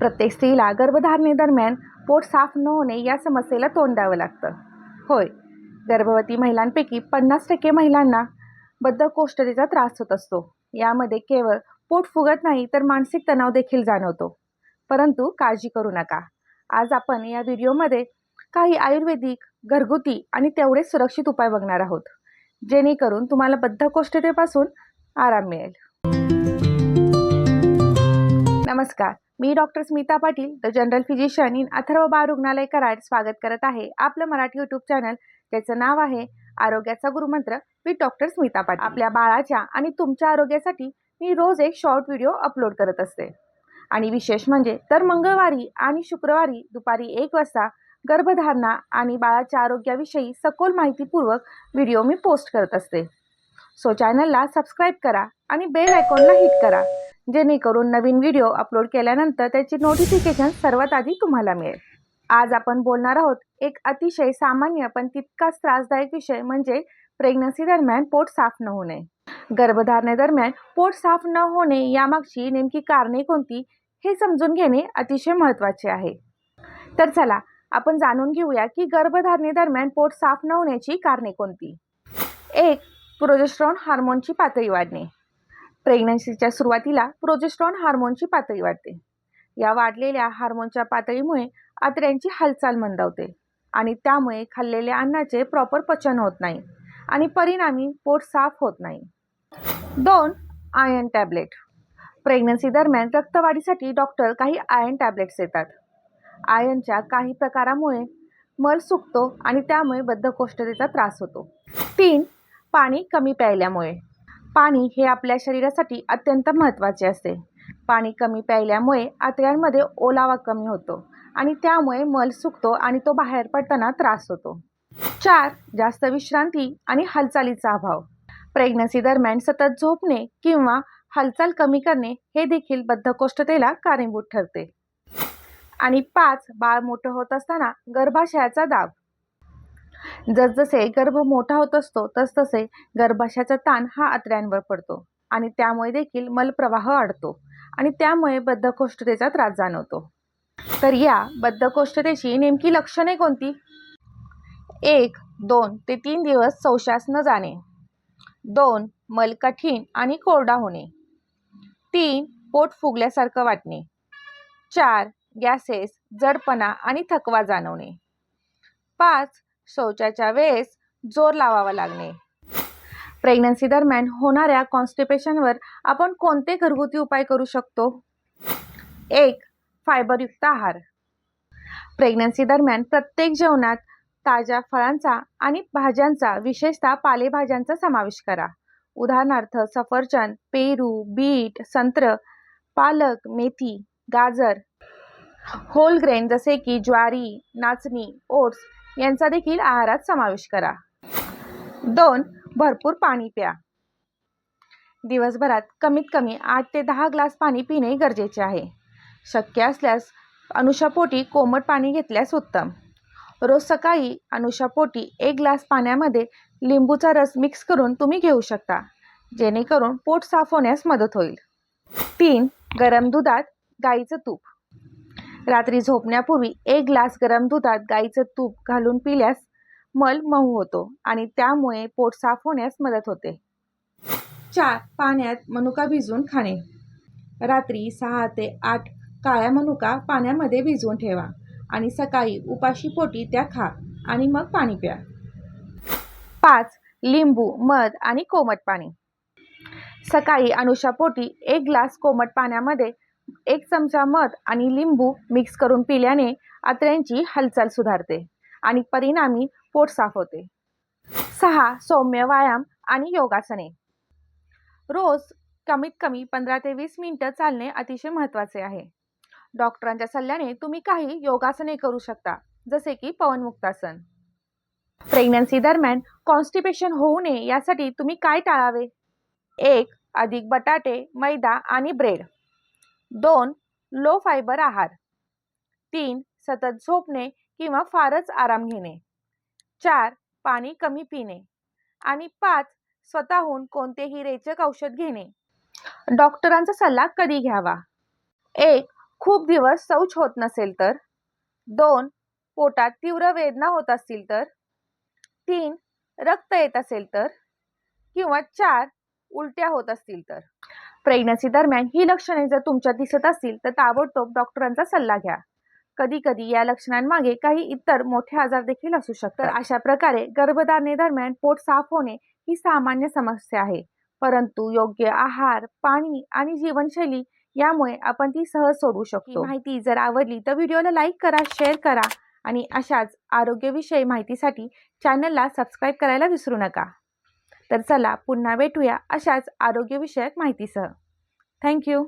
प्रत्येक स्त्रीला गर्भधारणेदरम्यान पोट साफ न होणे या समस्येला तोंड द्यावं लागतं. होय गर्भवती महिलांपैकी पन्नास टक्के महिलांना बद्धकोष्ठतेचा त्रास होत असतो. यामध्ये केवळ पोट फुगत नाही तर मानसिक तणाव देखील जाणवतो. परंतु काळजी करू नका. आज आपण या व्हिडिओमध्ये काही आयुर्वेदिक घरगुती आणि तेवढेच सुरक्षित उपाय बघणार आहोत. जेणेकरून तुम्हाला बद्धकोष्ठतेपासून आराम मिळेल. नमस्कार. मी doctor Smita Patil the general physician in Atharva बाळ रुग्णालय कराड स्वागत करत आहे आपलं मराठी यूट्यूब चॅनल त्याचं नाव आहे आरोग्याचा गुरुमंत्र विथ डॉक्टर स्मिता पाटील. आपल्या बाळाच्या आणि तुमच्या आरोग्यासाठी मी रोज एक शॉर्ट व्हिडिओ अपलोड करत असते. आणि विशेष म्हणजे तर मंगळवारी आणि शुक्रवारी दुपारी एक वाजता गर्भधारणा आणि बाळाच्या आरोग्याविषयी सखोल माहितीपूर्वक व्हिडिओ मी पोस्ट करत असते. सो चॅनलला सबस्क्राईब करा आणि बेल आयकॉनला हिट करा. जेणेकरून नवीन व्हिडिओ अपलोड केल्यानंतर त्याची नोटिफिकेशन सर्वात आधी तुम्हाला मिळेल. आज आपण बोलणार आहोत एक अतिशय सामान्य पण तितकाच त्रासदायक विषय म्हणजे प्रेग्नन्सी दरम्यान पोट साफ न होणे. गर्भधारणेदरम्यान पोट साफ न होणे यामागची नेमकी कारणे कोणती हे समजून घेणे अतिशय महत्त्वाचे आहे. तर चला आपण जाणून घेऊया की गर्भधारणेदरम्यान पोट साफ न होण्याची कारणे कोणती? एक प्रोजेस्ट्रॉन हार्मोनची पातळी वाढणे. प्रेग्नन्सीच्या सुरुवातीला प्रोजेस्ट्रॉन हार्मोनची पातळी वाढते. या वाढलेल्या हार्मोनच्या पातळीमुळे आतड्यांची हालचाल मंदावते आणि त्यामुळे खाल्लेल्या अन्नाचे प्रॉपर पचन होत नाही आणि परिणामी पोट साफ होत नाही. दोन आयर्न टॅबलेट प्रेग्नन्सी दरम्यान रक्तवाढीसाठी डॉक्टर काही आयर्न टॅबलेट्स देतात. आयर्नच्या काही प्रकारामुळे मल सुकतो आणि त्यामुळे बद्धकोष्ठतेचा त्रास होतो. तीन पाणी कमी प्यायल्यामुळे. पाणी हे आपल्या शरीरासाठी अत्यंत महत्त्वाचे असते. पाणी कमी प्यायल्यामुळे आतड्यांमध्ये ओलावा कमी होतो आणि त्यामुळे मल सुकतो आणि तो बाहेर पडताना त्रास होतो. चार जास्त विश्रांती आणि हालचालीचा अभाव. प्रेग्नन्सी दरम्यान सतत झोपणे किंवा हालचाल कमी करणे हे देखील बद्धकोष्ठतेला कारणीभूत ठरते. आणि पाच बाळ मोठं होत असताना गर्भाशयाचा दाब. जसजसे गर्भ मोठा होत असतो तसतसे गर्भाशयाचा ताण हा आतड्यांवर पडतो आणि त्यामुळे देखील मलप्रवाह अडतो आणि त्यामुळे बद्धकोष्ठतेचा त्रास जाणवतो. तर या बद्धकोष्ठतेची नेमकी लक्षणे कोणती? एक दोन ते तीन दिवस संशास न जाणे. दोन मल कठीण आणि कोरडा होणे. तीन पोट फुगल्यासारखं वाटणे. चार गॅसेस जडपणा आणि थकवा जाणवणे. पाच शौचाच्या वेळेस जोर लावावा लागणे. प्रेग्नन्सी दरम्यान होणाऱ्या कॉन्स्टिपेशनवर आपण कोणते घरगुती उपाय करू शकतो? एक फायबरयुक्त आहार. प्रेग्नन्सी दरम्यान प्रत्येक जेवणात ताज्या फळांचा आणि भाज्यांचा विशेषतः पालेभाज्यांचा समावेश करा. उदाहरणार्थ सफरचंद पेरू बीट संत्र पालक मेथी गाजर. होल ग्रेन जसे की ज्वारी नाचणी ओट्स यांचा देखील आहारात समावेश करा. दोन भरपूर पाणी प्या. दिवसभरात कमीत कमी आठ ते दहा ग्लास पाणी पिणे गरजेचे आहे. शक्य असल्यास अनुषापोटी कोमट पाणी घेतल्यास उत्तम. रोज सकाळी अनुषापोटी एक ग्लास पाण्यामध्ये लिंबूचा रस मिक्स करून तुम्ही घेऊ शकता जेणेकरून पोट साफ होण्यास मदत होईल. तीन गरम दुधात गाईचं तूप. रात्री झोपण्यापूर्वी एक ग्लास गरम दुधात गाईचं तूप घालून पिल्यास मल मऊ होतो आणि त्यामुळे पोट साफ होण्यास मदत होते. चार पाण्यात मनुका भिजवून खाणे. रात्री सहा ते आठ काळ्या मनुका पाण्यामध्ये भिजवून ठेवा आणि सकाळी उपाशी पोटी त्या खा आणि मग पाणी प्या. पाच लिंबू मध आणि कोमट पाणी. सकाळी अनुषापोटी एक ग्लास कोमट पाण्यामध्ये एक चमचा मध आणि लिंबू मिक्स करून पिल्याने आतड्यांची हालचाल सुधारते आणि परिणामी पोट साफ होते. सहा सौम्य व्यायाम आणि योगासने. रोज कमीत कमी पंधरा ते वीस मिनटं चालणे अतिशय महत्त्वाचे आहे. डॉक्टरांच्या सल्ल्याने तुम्ही काही योगासने करू शकता जसे की पवनमुक्तासन. प्रेग्नन्सी दरम्यान कॉन्स्टिपेशन होऊ नये यासाठी तुम्ही काय टाळावे? एक अधिक बटाटे मैदा आणि ब्रेड. दोन लो फायबर आहार. तीन सतत झोपणे किंवा फारच आराम घेणे. चार पाणी कमी पिणे. आणि पाच स्वतःहून कोणतेही रेचक औषध घेणे. डॉक्टरांचा सल्ला कधी घ्यावा? एक खूप दिवस शौच होत नसेल तर. दोन पोटात तीव्र वेदना होत असतील तर. तीन रक्त येत असेल तर. किंवा चार उलट्या होत असतील तर? प्रेग्नन्सी दरम्यान ही लक्षणे जर तुमच्यात दिसत असतील तर ताबडतोब डॉक्टरांचा सल्ला घ्या. कधी कधी या लक्षणांमागे काही इतर मोठे आजार देखील असू शकतात. अशा प्रकारे गर्भधारणेदरम्यान पोट साफ होणे ही सामान्य समस्या आहे. परंतु योग्य आहार पाणी आणि जीवनशैली यामुळे आपण ती सहज सोडू शकतो. माहिती जर आवडली तर व्हिडिओला लाईक करा शेअर करा आणि अशाच आरोग्यविषयी माहितीसाठी चॅनलला सबस्क्राईब करायला विसरू नका. तर चला पुन्हा भेटूया अशाच आरोग्यविषयक माहितीसह. थँक्यू